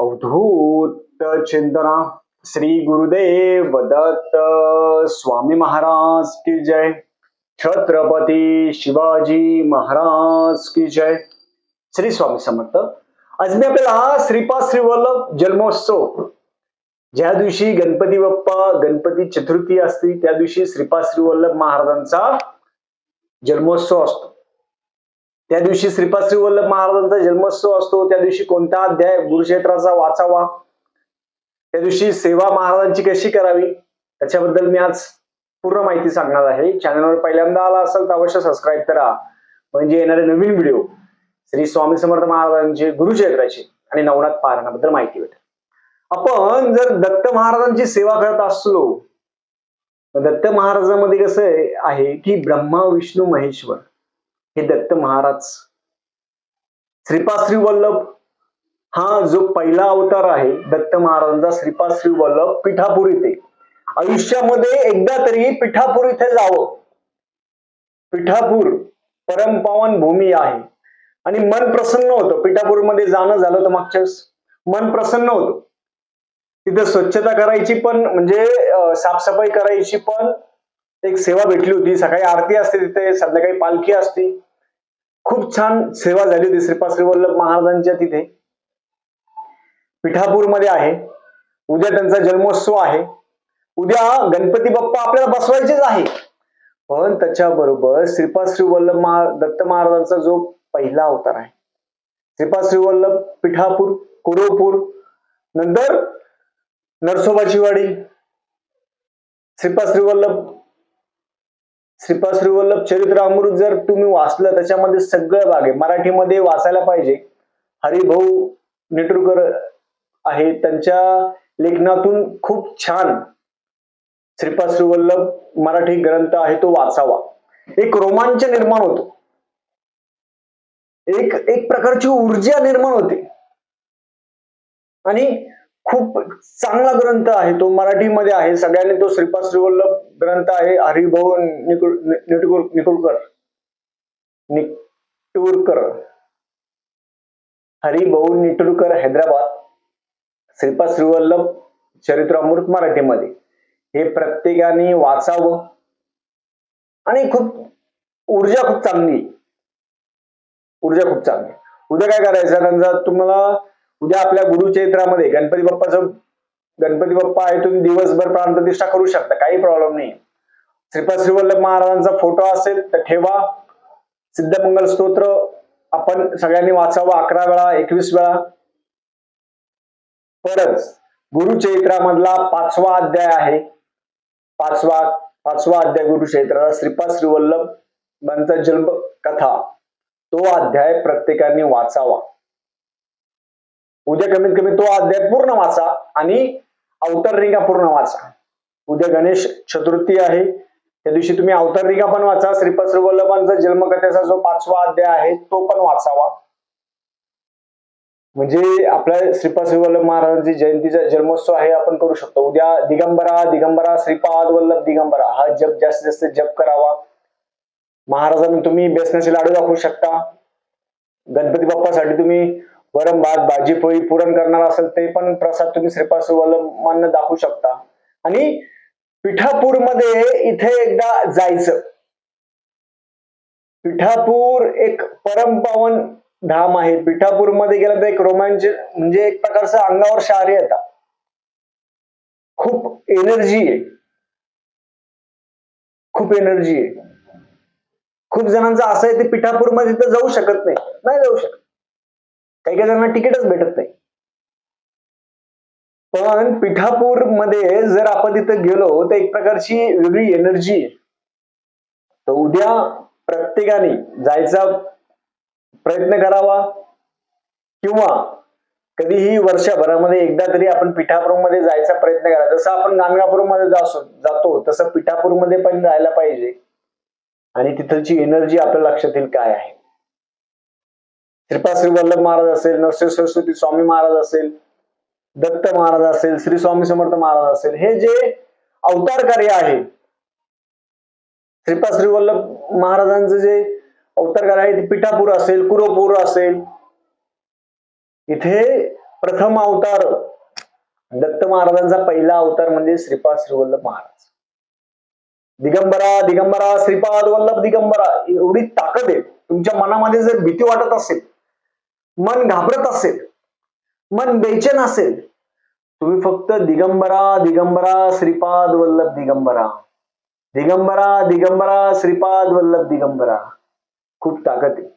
अवधूत चिंतना श्री गुरुदेव दत्त स्वामी महाराज की जय। छत्रपती शिवाजी महाराज की जय। श्री स्वामी समर्थ। आज मी आपल्याला श्रीपाद श्रीपा श्रीवल्लभ जन्मोत्सव ज्या दिवशी गणपती बाप्पा गणपती चतुर्थी असते त्या दिवशी श्रीपाद श्रीवल्लभ महाराजांचा जन्मोत्सव असतो. त्या दिवशी श्रीपाद श्री वल्लभ महाराजांचा जन्मोत्सव असतो. त्या दिवशी कोणता अध्याय गुरुक्षेत्राचा वाचावा? त्या दिवशी सेवा महाराजांची कशी करावी? त्याच्याबद्दल मी आज पूर्ण माहिती सांगणार आहे. चॅनलवर पहिल्यांदा आला असेल तर अवश्य सबस्क्राईब करा. म्हणजे येणारे नवीन व्हिडिओ श्री स्वामी समर्थ महाराजांचे गुरुक्षेत्राचे आणि नवनाथ पारायणाबद्दल माहिती भेटेल. आपण जर दत्त महाराजांची सेवा करत असलो दत्त महाराजांमध्ये कसं आहे की ब्रह्मा विष्णू महेश्वर. हे दत्त महाराज. श्रीपाश्री वल्लभ हा जो पहिला अवतार आहे दत्त महाराजांचा श्रीपाश्री वल्लभ पिठापूर इथे. आयुष्यामध्ये एकदा तरी पिठापूर इथे जावं. पिठापूर परमपावन भूमी आहे. आणि मन प्रसन्न होतं. पिठापूरमध्ये जाणं झालं तर मागच्या मन प्रसन्न होतं. तिथे स्वच्छता करायची पण म्हणजे साफसफाई करायची पण एक सेवा भेटली होती. सकाळी आरती असते तिथे संध्याकाळी पालखी असते. खूप छान सेवा झाली होती श्रीपाद श्री वल्लभ महाराजांच्या तिथे. पिठापूरमध्ये आहे. उद्या त्यांचा जन्मोत्सव आहे. उद्या गणपती बाप्पा आपल्याला बसवायचेच आहे. पण त्याच्याबरोबर श्रीपाद श्री वल्लभ महा दत्त महाराजांचा जो पहिला अवतार आहे. श्रीपाद श्रीवल्लभ पिठापूर कुरोपूर नंतर नरसोबाची वाडी. श्रीपाद श्रीवल्लभ श्रीपाद चरित्र अमृत जर तुम्ही वाचलं त्याच्यामध्ये सगळं भाग आहे. मराठीमध्ये वाचायला पाहिजे. हरिभाऊ नेटुरकर आहे. त्यांच्या लेखनातून खूप छान श्रीपाद मराठी ग्रंथ आहे तो वाचावा. एक रोमांच निर्माण होतो. एक एक प्रकारची ऊर्जा निर्माण होते. आणि खूप चांगला ग्रंथ आहे. तो मराठीमध्ये आहे. सगळ्यांनी तो श्रीपाद श्रीवल्लभ ग्रंथ आहे. हरिभाऊ निकुळ निटुर निकुळकर निटूरकर हरिभाऊ निटुरकर हैदराबाद. श्रीपाद श्रीवल्लभ चरित्रामृत मराठीमध्ये. हे प्रत्येकाने वाचावं. आणि खूप ऊर्जा खूप चांगली. आहे. ऊर्जा खूप चांगली. उद्या काय करायचं? त्यांचा तुम्हाला उद्या आपल्या गुरुचरित्रामध्ये गणपती बाप्पाचं गणपती बाप्पा आहे तुम्ही दिवसभर प्राणप्रतिष्ठा करू शकता काही प्रॉब्लेम नाही श्रीपाद श्रीवल्लभ महाराजांचा फोटो असेल तर ठेवा. सिद्धमंगल स्तोत्र आपण सगळ्यांनी वाचावं अकरा वेळा एकवीस वेळा. परत गुरुचरित्रामधला पाचवा अध्याय आहे. पाचवा पाचवा अध्याय गुरुचैत्राचा श्रीपाद श्रीवल्लभ यांचा जन्म कथा. तो अध्याय प्रत्येकाने वाचावा. उद्या कमीत कमी तो अध्याय पूर्ण वाचा आणि अवतार रिंगा पूर्ण वाचा. उद्या गणेश चतुर्थी आहे. त्या दिवशी तुम्ही अवतार रिंगा पण वाचा. श्रीपाद श्रीवल्लभांचा जन्मकथेचा जो पाचवा अध्याय आहे तो पण वाचावा. म्हणजे आपल्या श्रीपाद श्रीवल्लभ महाराजांची जयंतीचा जन्मोत्सव आहे आपण करू शकतो. उद्या दिगंबरा दिगंबरा श्रीपाद वल्लभ दिगंबरा हा जप जास्तीत जास्त जप करावा. महाराजांना तुम्ही बेसनाचे लाडू दाखवू शकता. गणपती बाप्पासाठी तुम्ही वरण भात भाजी पोळी पुरण करणार असेल ते पण प्रसाद तुम्ही श्रीपाद श्री दाखवू शकता. आणि पिठापूरमध्ये इथे एकदा जायचं. पिठापूर एक परमपावन धाम आहे. पिठापूरमध्ये गेलं तर एक रोमांच म्हणजे एक प्रकारचं अंगावर शहारे येतात खूप एनर्जी आहे. खूप एनर्जी आहे. खूप जणांचं असं आहे ते पिठापूरमध्ये तर जाऊ शकत नाही. नाही जाऊ शकत. काही काही जणांना तिकीटच भेटत नाही. पण पिठापूरमध्ये जर आपण तिथं गेलो तर एक प्रकारची वेगळी एनर्जी आहे. तर उद्या प्रत्येकाने जायचा प्रयत्न करावा किंवा कधीही वर्षभरामध्ये एकदा तरी आपण पिठापूरमध्ये जायचा प्रयत्न करा. जसं आपण गाणगापूरमध्ये जातो जातो तसं पिठापूरमध्ये पण जायला पाहिजे. आणि तिथलची एनर्जी आपल्या लक्षात येईल काय आहे. श्री वल्लभ महाराज असेल नरसिंह सरस्वती स्वामी महाराज असेल दत्त महाराज असेल श्री स्वामी समर्थ महाराज असेल हे जे अवतार कार्य आहे श्रीपाद श्री वल्लभ महाराजांचं जे अवतार कार्य आहे ते पिठापूर असेल कुरोपूर असेल इथे प्रथम अवतार दत्त महाराजांचा पहिला अवतार म्हणजे श्रीपाद श्रीवल्लभ महाराज. दिगंबरा दिगंबरा श्रीपाद वल्लभ दिगंबरा एवढी ताकद आहे. तुमच्या मनामध्ये जर भीती वाटत असेल मन घाबरत असेल मन बेचैन असेल तुम्ही फक्त दिगंबरा दिगंबरा श्रीपाद वल्लभ दिगंबरा. दिगंबरा दिगंबरा श्रीपाद वल्लभ दिगंबरा. खूप ताकद आहे.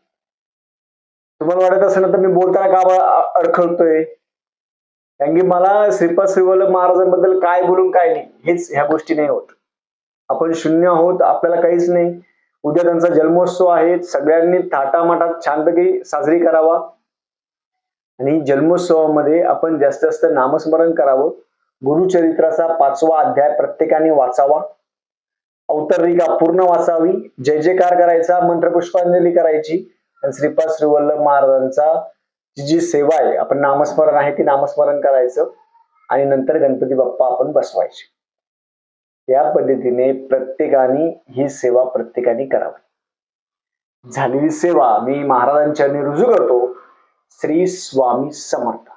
तुम्हाला वाटत असेल तर मी बोलताना का अडखळतोय? कारण की मला श्रीपाद श्रीवल्लभ महाराजांबद्दल काय बोलून काय नाही हेच ह्या गोष्टी नाही होत. आपण शून्य आहोत आपल्याला काहीच नाही. उद्या त्यांचा जन्मोत्सव आहे सगळ्यांनी थाटामाटात छानपैकी साजरी करावा. आणि जन्मोत्सवामध्ये आपण जास्तीत जास्त नामस्मरण करावं. गुरुचरित्राचा पाचवा अध्याय प्रत्येकाने वाचावा. अवतरिका पूर्ण वाचावी. जय जयकार करायचा मंत्रपुष्पांजली करायची. आणि श्रीपाद श्रीवल्लभ महाराजांचा जी जी सेवा आहे आपण नामस्मरण आहे ती नामस्मरण करायचं. आणि नंतर गणपती बाप्पा आपण बसवायचे. या पद्धतीने प्रत्येकाने ही सेवा प्रत्येकाने करावी. झालेली सेवा मी महाराजांच्या रुजू करतो. श्री स्वामी समर्थ